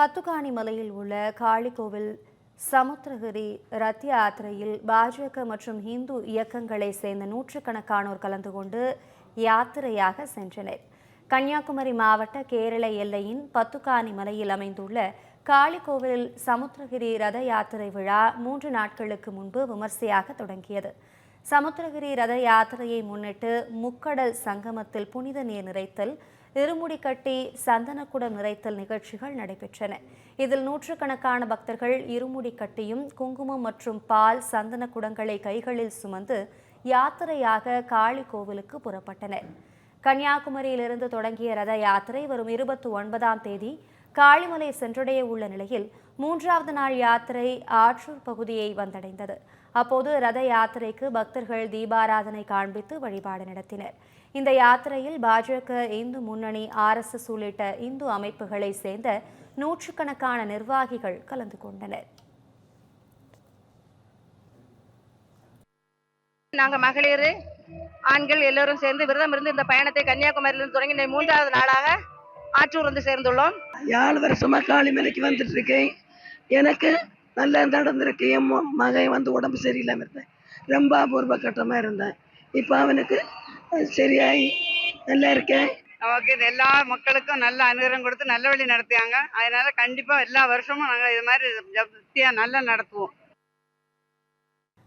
பத்துக்காணி மலையில் உள்ள காளிகோவில் சமுத்திரகிரி ரத் யாத்திரையில் பாஜக மற்றும் இந்து இயக்கங்களை சேர்ந்த நூற்றுக்கணக்கானோர் கலந்து கொண்டு யாத்திரையாக சென்றனர். கன்னியாகுமரி மாவட்ட கேரள எல்லையின் பத்துக்காணி மலையில் அமைந்துள்ள காளிகோவில் சமுத்திரகிரி ரத யாத்திரை விழா மூன்று நாட்களுக்கு முன்பு விமர்சையாக தொடங்கியது. சமுத்திரகிரி ரத யாத்திரையை முன்னிட்டு முக்கடல் சங்கமத்தில் புனித நீர் நிறைத்தல் இருமுடி கட்டி சந்தனக்குடம் நிறைத்தல் நிகழ்ச்சிகள் நடைபெற்றன. இதில் நூற்றுக்கணக்கான பக்தர்கள் இருமுடி கட்டியும் குங்குமம் மற்றும் பால் சந்தன குடங்களை கைகளில் சுமந்து யாத்திரையாக காளி கோவிலுக்கு புறப்பட்டனர். கன்னியாகுமரியிலிருந்து தொடங்கிய ரத யாத்திரை வரும் இருபத்தி ஒன்பதாம் தேதி காளிமலை சென்றடைய உள்ள நிலையில் மூன்றாவது நாள் யாத்திரை ஆற்றூர் பகுதியை வந்தடைந்தது. அப்போது ரத யாத்திரைக்கு பக்தர்கள் தீபாராதனை காண்பித்து வழிபாடு நடத்தினர். இந்த யாத்திரையில் பாஜக இந்து முன்னணி ஆர்எஸ்எஸ் உள்ளிட்ட இந்து அமைப்புகளை சேர்ந்த நூற்றுக்கணக்கான நிர்வாகிகள் கலந்து கொண்டனர். நாங்க மகளிர் ஆண்கள் எல்லோரும் சேர்ந்து விரதம் இருந்து இந்த பயணத்தை கன்னியாகுமரியிலிருந்து தொடங்கி மூன்றாவது நாளாக ஆற்றூர் வந்து சேர்ந்துள்ளோம். ஏழு வருஷமா காளிமலைக்கு வந்துட்டு இருக்கேன். எனக்கு நல்லா நடந்திருக்கு. என் ம- மகன் வந்து உடம்பு சரியில்லாம இருந்தேன். ரொம்ப அபூர்வ கட்டமா இருந்தேன். இப்போ அவனுக்கு அஹ், சரியாயி நல்லா இருக்கேன். நமக்கு இது எல்லா மக்களுக்கும் நல்ல அனுகிரகம் கொடுத்து நல்ல வழி நடத்தியாங்க. அதனால கண்டிப்பா எல்லா வருஷமும் நாங்கள் இது மாதிரி ஜப்தியா நல்லா நடத்துவோம்.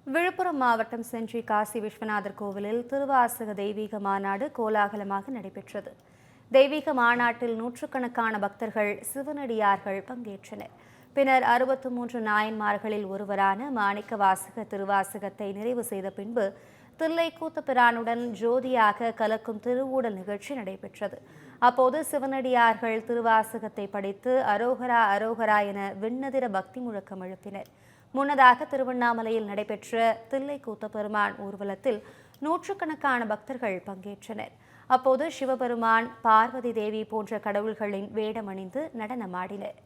விழுப்புரம் மாவட்டம் செஞ்சி காசி விஸ்வநாதர் கோவிலில் திருவாசக தெய்வீக மாநாடு கோலாகலமாக நடைபெற்றது. தெய்வீக மாநாட்டில் நூற்றுக்கணக்கான பக்தர்கள் சிவனடியார்கள் பங்கேற்றனர். பின்னர் அறுபத்து மூன்று நாயன்மார்களில் ஒருவரான மாணிக்க வாசக திருவாசகத்தை நிறைவு செய்த பின்பு தில்லை பிரானுடன் ஜோதியாக கலக்கும் திருவூடல் நிகழ்ச்சி நடைபெற்றது. அப்போது சிவனடியார்கள் திருவாசகத்தை படித்து அரோகரா அரோகரா என விண்ணதிர பக்தி முழக்கம் எழுப்பினர். முன்னதாக திருவண்ணாமலையில் நடைபெற்ற தில்லை பெருமான் ஊர்வலத்தில் நூற்றுக்கணக்கான பக்தர்கள் பங்கேற்றனர். அப்போது சிவபெருமான் பார்வதி தேவி போன்ற கடவுள்களின் வேடமணிந்து நடனமாடினர்.